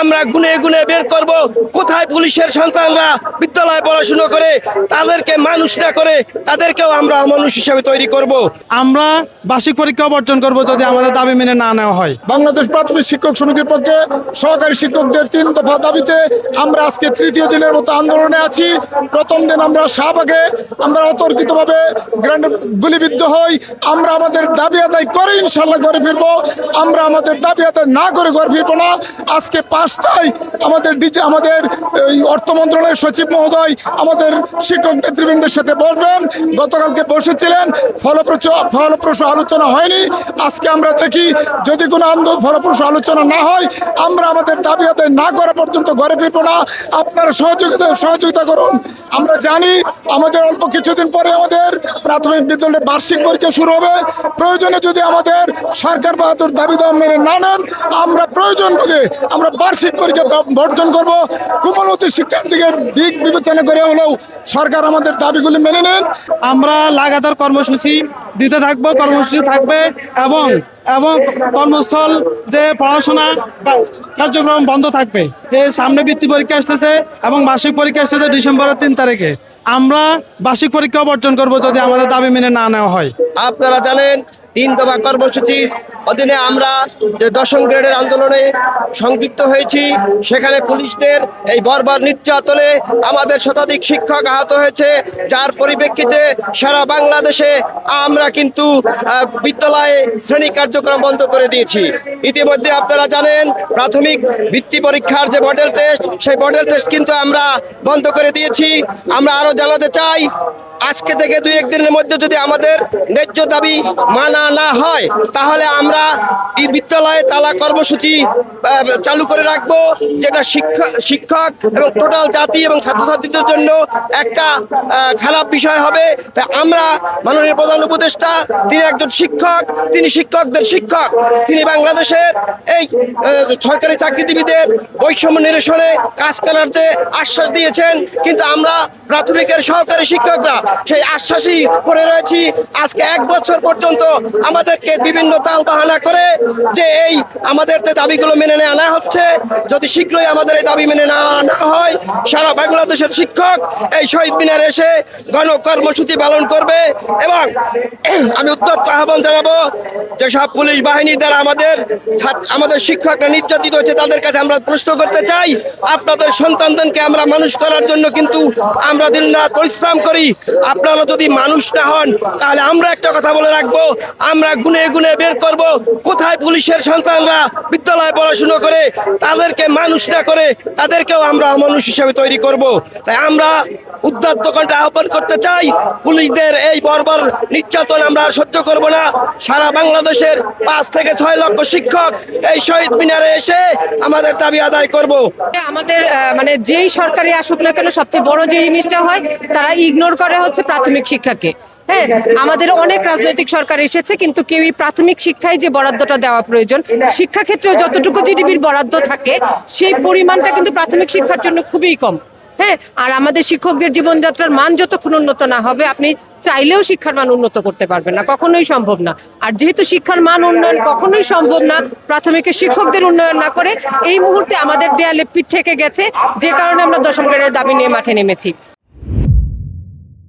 আমরা গুনে গুনে বের করব। কোথায় পুলিশের সন্তানরা বিদ্যালয়ে পড়াশুনো করে তাদেরকে মানুষ না করে তাদেরকেও আমরা মানুষ হিসেবে তৈরি করব। আমরা বার্ষিক পরীক্ষা বর্জন করব যদি আমাদের দাবি মেনে না নেওয়া হয়। বাংলাদেশ প্রাথমিক শিক্ষক সমিতির পক্ষে সহকারী শিক্ষকদের তিন দফা দাবিতে আমরা আজকে তৃতীয় দিনের মতো আন্দোলনে আছি। প্রথম দিন আমরা শাহবাগে আমরা অতর্কিতভাবে গ্র্যান্ড গুলিবিদ্ধ হই। আমরা আমাদের দাবি আদায় করে ইনশাল্লাহ ঘরে ফিরবো। আমরা আমাদের দাবি আদায় না করে ঘরে ফিরবো না। আজকে পাঁচটায় আমাদের ডিজে, আমাদের এই অর্থ মন্ত্রণালয়ের সচিব মহোদয়, আমাদের শিক্ষক নেতৃবৃন্দের সাথে বসবেন। গতকালকে বসেছিলেন ফলপ্রসূ ফলপ্রসূ আলোচনা হয়নি। আজকে আমরা দেখি, যদি কোনো আন্দোলন ফলপ্রসূ আলোচনা না হয়, আমরা আমাদের দাবি আদায় না করা পর্যন্ত ঘরে ফিরবো না। আপনারা সহযোগিতা সহযোগিতা করুন। আমরা জানি, আমাদের অল্প কিছুদিন পরে আমাদের প্রাথমিক বিদ্যালয়ের বার্ষিক পরীক্ষা শুরু হবে। প্রয়োজনে যদি আমাদের সরকার বাহাদুর দাবি দাওয়া মেনে না নেন আমরা প্রয়োজন বুঝে আমরা বার্ষিক পরীক্ষা বর্জন করব। কোমলমতি শিক্ষার্থীদের দিক বিবেচনা করে হলেও সরকার আমাদের দাবিগুলি মেনে নেন। আমরা লাগাতার কর্মসূচি দিতে থাকব কর্মসূচি থাকবে এবং এবং কর্মস্থল যে পড়াশোনা কার্যক্রম বন্ধ থাকবে এই সামনে বৃত্তি পরীক্ষা আসতেছে এবং বার্ষিক পরীক্ষা আসতেছে ডিসেম্বরের তিন তারিখে। আমরা বার্ষিক পরীক্ষা বর্জন করব যদি আমাদের দাবি মেনে না নেওয়া হয়। আপনারা জানেন তিন দফা কর্মসূচির অধীনে আমরা যে দশম গ্রেডের আন্দোলনে সংযুক্ত হয়েছি, সেখানে পুলিশদের এই বর্বর নির্যাতনে আমাদের শতাধিক শিক্ষক আহত হয়েছে। যার পরিপ্রেক্ষিতে সারা বাংলাদেশে আমরা কিন্তু বিদ্যালয়ে শ্রেণি কার্যক্রম বন্ধ করে দিয়েছি। ইতিমধ্যে আপনারা জানেন, প্রাথমিক বৃত্তি পরীক্ষার যে মডেল টেস্ট, সেই মডেল টেস্ট কিন্তু আমরা বন্ধ করে দিয়েছি। আমরা আরও জানাতে চাই আজকে থেকে দুই একদিনের মধ্যে যদি আমাদের ন্যায্য দাবি মানা না হয়, তাহলে আমরা এই বিদ্যালয়ে তালা কর্মসূচি চালু করে রাখব, যেটা শিক্ষা, শিক্ষক এবং টোটাল জাতি এবং ছাত্রছাত্রীদের জন্য একটা খারাপ বিষয় হবে। তাই আমরা মাননীয় প্রধান উপদেষ্টা, তিনি একজন শিক্ষক, তিনি শিক্ষকদের শিক্ষক, তিনি বাংলাদেশের এই সরকারি চাকরিজীবীদের বৈষম্য নিরসনে কাজ করার যে আশ্বাস দিয়েছেন, কিন্তু আমরা প্রাথমিকের সহকারী শিক্ষকরা সেই আশ্বাসই করে রয়েছি। আজকে এক বছর পর্যন্ত আমাদেরকে বিভিন্ন তাল বাহানা করে যে এই আমাদের দাবিগুলো মেনে নেওয়া না হচ্ছে, যদি শীঘ্রই আমাদের এই দাবি মেনে না আনা হয়, সারা বাংলাদেশের শিক্ষক এই শহীদ মিনার এসে গণ কর্মসূচি পালন করবে এবং আমি উত্তর আহ্বান জানাব যে সব পুলিশ বাহিনীর দ্বারা আমাদের আমাদের শিক্ষকরা নির্যাতিত হচ্ছে তাদের কাছে আমরা প্রশ্ন করতে চাই, আপনাদের সন্তানদেরকে আমরা মানুষ করার জন্য কিন্তু আমরা দিন রাত পরিশ্রম করি। আপনারা যদি মানুষ না হন, তাহলে আমরা একটা কথা বলে রাখব, আমরা গুনে গুনে বের করব। কোথায় পুলিশের সন্তানরা বিদ্যালয়ে পড়াশুনো করে, তাদেরকে মানুষ না করে, তাদেরকেও আমরা মানুষ হিসেবে তৈরি করব। তাই আমরা উদ্যাত্ত কণ্ঠে আহ্বান করতে চাই, পুলিশদের এই বর্বর নির্যাতন আমরা সহ্য করব না। সারা বাংলাদেশের পাঁচ থেকে ছয় লক্ষ শিক্ষক এই শহীদ মিনারে এসে আমাদের দাবি আদায় করব। আমাদের মানে যেই সরকারি আসুক না কেন সবচেয়ে বড় যে জিনিসটা হয়, তারা ইগনোর করে হচ্ছে প্রাথমিক শিক্ষাকে। হ্যাঁ আমাদের অনেক রাজনৈতিক সরকার এসেছে, কিন্তু কেউই প্রাথমিক শিক্ষায় যে বরাদ্দটা দেওয়া প্রয়োজন শিক্ষাক্ষেত্রে যতটুকু জিডিপির বরাদ্দ থাকে, সেই পরিমাণটা কিন্তু প্রাথমিক শিক্ষার জন্য খুবই কম। হ্যাঁ আর আমাদের শিক্ষকদের জীবনযাত্রার মান যতক্ষণ উন্নত না হবে, আপনি চাইলেও শিক্ষার মান উন্নত করতে পারবেন না, কখনোই সম্ভব না। আর যেহেতু শিক্ষার মান উন্নয়ন কখনোই সম্ভব না প্রাথমিকের শিক্ষকদের উন্নয়ন না করে, এই মুহূর্তে আমাদের দেয়ালে পিঠ থেকে গেছে, যে কারণে আমরা দশম গ্রেডের দাবি নিয়ে মাঠে নেমেছি।